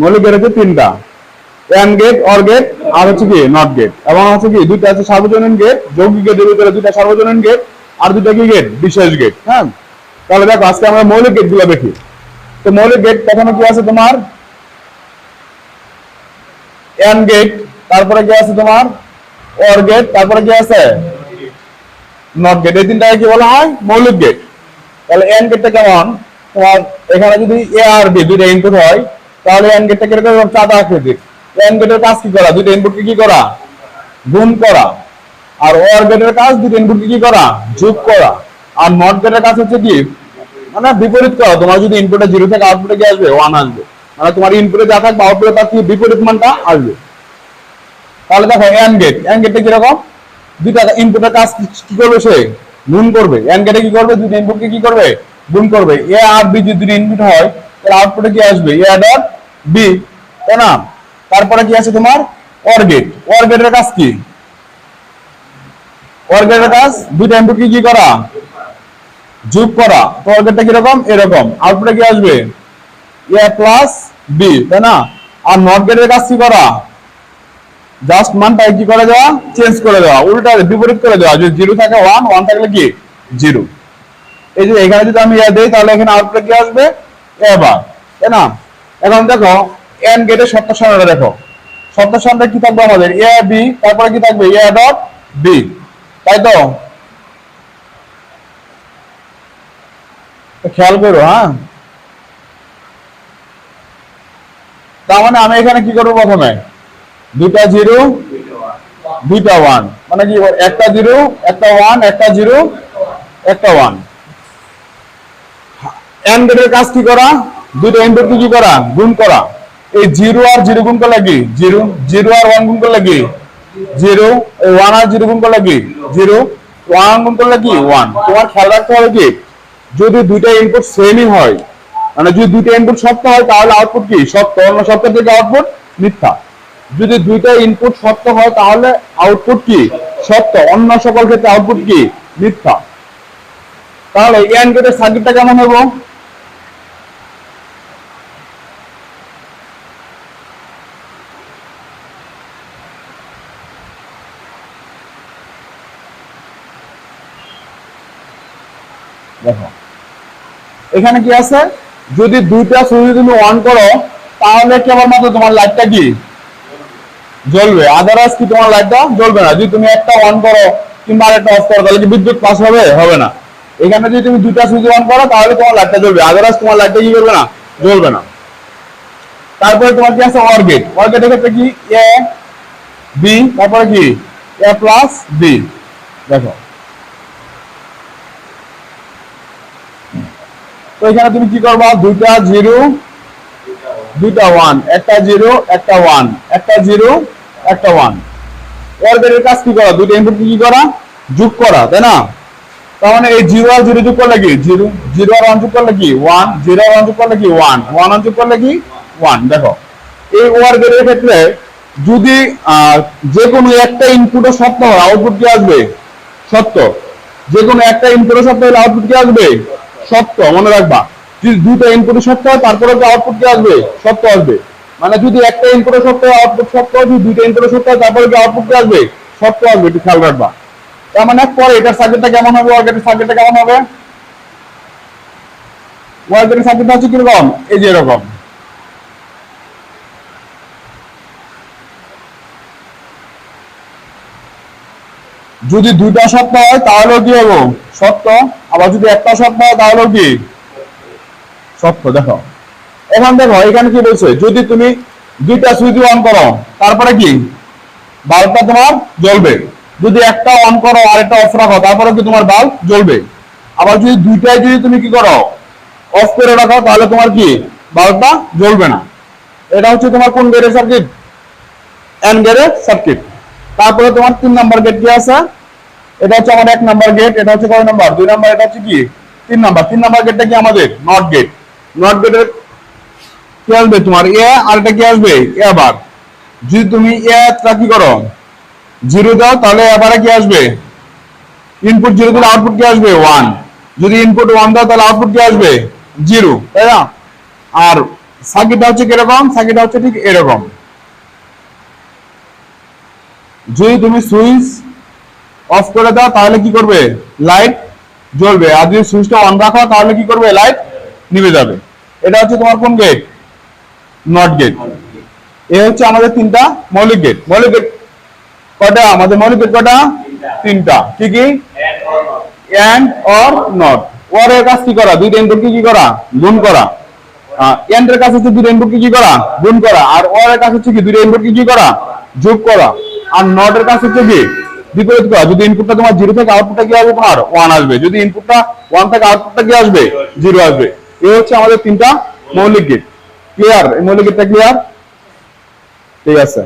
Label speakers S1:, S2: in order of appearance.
S1: মৌলিক গেট হচ্ছে তিনটা। এন্ড গেট অর গেট আর হচ্ছে কি নট গেট এবং হচ্ছে কি, দুইটা আছে সার্বজনীন গেট যৌগিক গেটের ভিতরে দুইটা সার্বজনীন গেট আর দুইটা কি গেট বিশেষ গেট হ্যাঁ? তাহলে দেখো, আজকে আমরা মৌলিক গেটগুলো দেখি। তো মৌলিক গেট প্রথমে কি আছে তোমার? এন্ড গেট তারপরে কি আছে তোমার? অর গেট তারপরে কি আছে? নট গেট এই তিনটাকে কি বলা হয়? মৌলিক গেট তাহলে এন গেটটা কেমন? তোমার এখানে যদি এ আর বি দুইটা ইনপুট হয় তাহলে এন গেটটা কীরকম? চাঁদা আকৃতির এন গেটের কাজ কি করা? দুইটা ইনপুটকে কি করা? গুণ করা। আর ওর গেটের কাজ দুইটা ইনপুটকে কি করা? যোগ করা। আর নট গেটের কাজ হচ্ছে কি? মানে বিপরীত করা। তোমার যদি ইনপুটে জিরো থেকে আউটপুটে কি আসবে ওয়ান আসবে। মানে তোমার ইনপুটে যা থাকবে আউটপুটে তার কি? বিপরীত মানটা আসবে। তাহলে দেখো এন গেট এন গেটটা কীরকম? দুইটা ইনপুটের কাজ কি- কি করবে সে? গুণ করবে। এন গেটে কি করবে? দুইটা ইনপুটকে কি করবে? গুণ করবে। এ আর বি যদি দুটো ইনপুট হয় তাহলে আউটপুটে কি আসবে? এ ডট বি না? তারপরে কি আছে তোমার? অর গেট অর কাজ কি? অর গেটের কাজ দুইটা ইনপুটকে কি করা? যোগ করা। তো অর গেটটা কীরকম? এরকম। আউটপুটে কি আসবে? এ প্লাস বি তাই না? আর নট গেটের কাজ কি করা? জাস্ট মানটা কি করে দেওয়া? চেঞ্জ করে দেওয়া। উল্টা বিপরীত করে দেওয়া। যদি জিরো থাকে ওয়ান ওয়ান থাকলে কি? জিরো এই যে এখানে যদি আমি এ দেই, তাহলে এখানে আউটপুট কি আসবে? এবার, তাই না? এখন দেখো এন গেটের সত্য সারণীটা দেখো। সত্য সারণীটা কি থাকবে আমাদের? এ বি তারপরে কি থাকবে? এ ডট বি তাই তো? খেয়াল করো হ্যাঁ? তার মানে আমি এখানে কি করব প্রথমে? দুইটা জিরো, দুইটা ওয়ান মানে কি, একটা জিরো, একটা ওয়ান একটা জিরো, একটা ওয়ান এন গেটের কাজ কি করা? দুইটা ইনপুট কি করা? গুণ করা। এই জিরো আর জিরো গুণ করলে কি? জিরো জিরো আর ওয়ান গুণ করলে কি? জিরো ওয়ান আর জিরো গুণ করলে কি? জিরো ওয়ান গুণ করলে কি? ওয়ান তোমার খেয়াল রাখতে হবে কি? যদি দুইটা ইনপুট সেমই হয় মানে যদি দুইটা ইনপুট সত্য হয়, তাহলে আউটপুট কি? সত্য। অন্য সত্য থেকে আউটপুট মিথ্যা। যদি দুইটা ইনপুট সত্য হয়, তাহলে আউটপুট কি? সত্য। অন্য সকল ক্ষেত্রে আউটপুট কি? মিথ্যা। তাহলে এন গেটের সার্কিটটা কেমন হব? দেখো। এখানে কি আছে? যদি দুইটা সুইচ তুমি অন করো, তাহলে কেবলমাত্র তোমার লাইটটা কি? জ্বলবে। আদারওয়াইজ কি তোমার লাইটটা জ্বলবে না। যদি তুমি একটা অন করো কিংবা আরেকটা অফ করো, তাহলে কি বিদ্যুৎ পাস হবে? হবে না। এখানে যদি তুমি দুইটা সুইচ অন করো, তাহলে তোমার লাইটটা জ্বলবে। আদারওয়াইজ তোমার লাইটটা কি করবে না? জ্বলবে না। তারপরে তোমার কি আছে? অর গেট অর ক্ষেত্রে কি? এ বি তারপরে কি? এ প্লাস বি দেখো। তো এখানে তুমি কি করবা? দুইটা জিরো, দুইটা ওয়ান একটা জিরো, একটা ওয়ান একটা জিরো, একটা ওয়ানের বেরের কাজ কি করা? দুইটা ইনপুট কি করা? যোগ করা, তাই না? তার মানে এই জিরো আর জিরো যোগ করলে কি? জিরো জিরো আর ওয়ান যোগ করলে কি? ওয়ান জিরো আর ওয়ান যোগ করলে কি? ওয়ান ওয়ান আর যোগ করলে কি? ওয়ান দেখো, এই ওয়ার বেরের ক্ষেত্রে যদি যে কোনো একটা ইনপুটও সত্য হয় আউটপুট কি আসবে? সত্য। যে কোনো একটা ইনপুটও সত্য হলে আউটপুট কি আসবে? সত্য, মনে রাখবা। যদি দুটো ইনপুট সত্য হয় তারপরে যে আউটপুট কি আসবে, সত্য আসবে। মানে যদি একটা ইনপুট সত্য হয় আউটপুট সত্য হয়, যদি দুটো ইনপুট সত্য হয় তারপরে যে আউটপুট কি আসবে, সত্য আসবে, একটু খেয়াল রাখবা। তার মানে পরে এটার সার্কিটটা কেমন হবে ওয়ার্কেটের সার্কিটটা কেমন হবে? ওয়ার্কেটের সার্কিটটা হচ্ছে কীরকম? এই যে এরকম। যদি দুইটা সত্য হয় তাহলেও কি হব? সত্য। আবার যদি একটা হয় তাহলেও কি? সত্য দেখো। এখন দেখো, এখানে কি বলছে? যদি তুমি দুইটা সুইচ অন করো, তারপরে কি? বাল্বটা তোমার জ্বলবে। যদি একটা অন করো আর একটা অফ রাখো, তারপরে কি তোমার বাল্ব জ্বলবে? আবার যদি দুইটাই যদি তুমি কি করো, অফ করে রাখো, তাহলে তোমার কি? বাল্বটা জ্বলবে না। এটা হচ্ছে তোমার কোন গেটের সার্কিট এন গেটের সার্কিট তারপরে তোমার তিন নাম্বার গেট কি আছে? এটা হচ্ছে আমার এক নাম্বার গেট এটা হচ্ছে কয় নাম্বার? দুই নাম্বার এটা হচ্ছে কি? তিন নাম্বার। তিন নাম্বার গেটটা কি আমাদের? নট গেট নট গেটের কি আসবে তোমার? এ আর এটা কি আসবে? এ যদি তুমি এ কি করো? জিরো দাও, তাহলে এবারে কি আসবে? ইনপুট জিরো দিলে আউটপুট কি আসবে? ওয়ান যদি ইনপুট ওয়ান দাও, তাহলে আউটপুট কি আসবে? জিরো তাই না? আর সার্কিটটা হচ্ছে কীরকম? সার্কিটটা হচ্ছে ঠিক এরকম। যদি তুমি সুইচ অফ করে দাও, তাহলে কি করবে? লাইট জ্বলবে। আর যদি সুইচটা অন রাখো, তাহলে কি করবে? লাইট নিভে যাবে। এটা হচ্ছে তোমার কোন গেট নট গেট এ হচ্ছে আমাদের তিনটা মৌলিক গেট মৌলিক গেট কটা আমাদের মৌলিক গেট কটা তিনটা। কি কি? এন্ড অর নট ওর এর কাজ কি করা? দুইটা ইনপুট কি করা? গুণ করা। এন্ড এর কাজ হচ্ছে দুইটা ইনপুট কি করা? গুণ করা। আর ওর এর কাজ হচ্ছে কি? দুইটা ইনপুট কি করা? যোগ করা। আর নট এর কাজ হচ্ছে কি? বিপরীত করা। যদি ইনপুটটা তোমার জিরো থেকে আউটপুটটা কি আসবে, তোমার ওয়ান আসবে। যদি ইনপুটটা ওয়ান থেকে আউটপুটটা কি আসবে জিরো আসবে। এই হচ্ছে আমাদের তিনটা মৌলিক গেট ক্লিয়ার এই মৌলিক গেটটা ক্লিয়ার ঠিক আছে।